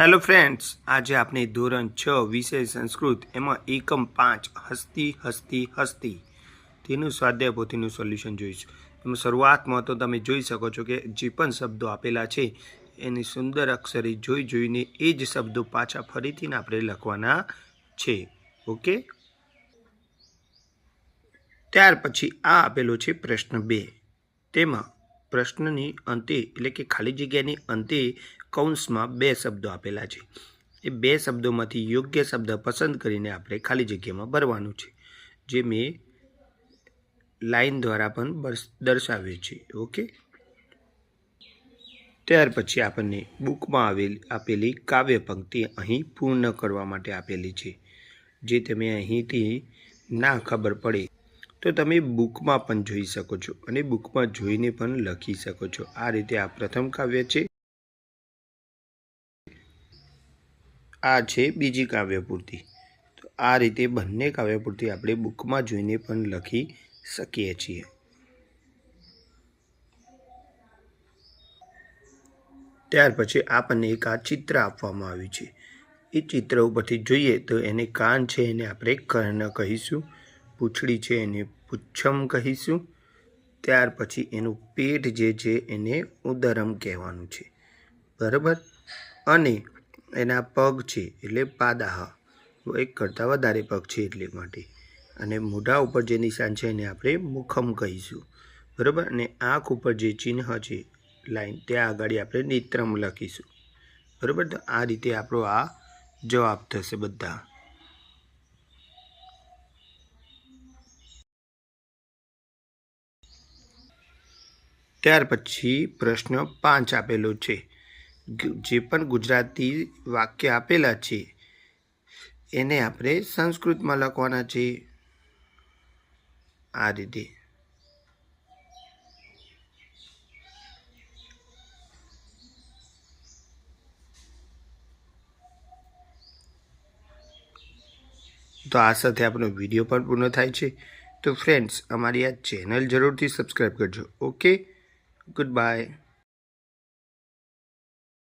Hello friends આજે આપણે ધોરણ છ વિષય સંસ્કૃત, એમાં એકમ પાંચ, હસ્તી હસ્તી હસ્તી. તેનું સ્વાધ્યાય પોથીનું સોલ્યુશન જોઈશું. એમાં શરૂઆતમાં તો તમે જોઈ શકો છો કે જે પણ શબ્દો આપેલા છે, એની સુંદર અક્ષરે જોઈ જોઈને એ જ શબ્દો પાછા ફરીથી આપણે લખવાના છે. ઓકે? ત્યાર પછી આ આપેલો છે પ્રશ્ન બે. તેમાં પ્રશ્નની અંતે એટલે કે ખાલી જગ્યાની અંતે કૌંસમાં બે શબ્દો આપેલા છે. એ બે શબ્દોમાંથી યોગ્ય શબ્દ પસંદ કરીને આપણે ખાલી જગ્યામાં ભરવાનું છે. જે મેં લાઈન દ્વારા પણ દર્શાવ્યું છે. ઓકે? ત્યાર પછી આપણને બુકમાં આવેલ આપેલી કાવ્ય પંક્તિ અહીં પૂર્ણ કરવા માટે આપેલી છે. જે તમે અહીંથી ના ખબર પડે તો તમે બુકમાં પણ જોઈ શકો છો અને બુકમાં જોઈને પણ લખી શકો છો. આ રીતે આ પ્રથમ કાવ્ય છે. આ છે બીજી કાવ્ય પૂર્તિ તો આ રીતે બંને કાવ્ય પૂર્તિ આપણે બુકમાં જોઈને પણ લખી શકીએ છીએ. ત્યાર પછી આપણને એક આ ચિત્ર આપવામાં આવ્યું છે. એ ચિત્ર ઉપરથી જોઈએ તો એને કાન છે એને આપણે કર્ણ કહીશું. પૂંછડી છે એને પુચ્છમ કહીશું. ત્યાર પછી એનું પેટ જે છે એને ઉદરમ કહેવાનું છે. બરાબર? અને એના પગ છે એટલે પાદાહ. એક કરતાં વધારે પગ છે એટલે માટે. અને મોઢા ઉપર જે નિશાન છે એને આપણે મુખમ કહીશું. બરાબર? અને આંખ ઉપર જે ચિહ્ન છે લાઈન, ત્યાં આગળ આપણે નેત્રમ લખીશું. બરાબર? તો આ રીતે આપણો આ જવાબ થશે બધા. ત્યાર પછી પ્રશ્ન પાંચ આપેલો છે. જે પણ ગુજરાતી વાક્ય આપેલા છે, એને આપણે સંસ્કૃતમાં લખવાના છે. આ રીતે. તો આ સાથે આપણો વીડિયો પણ પૂર્ણ થાય છે. તો ફ્રેન્ડ્સ, અમારી આ ચેનલ જરૂરથી સબસ્ક્રાઈબ કરજો. ઓકે? Goodbye.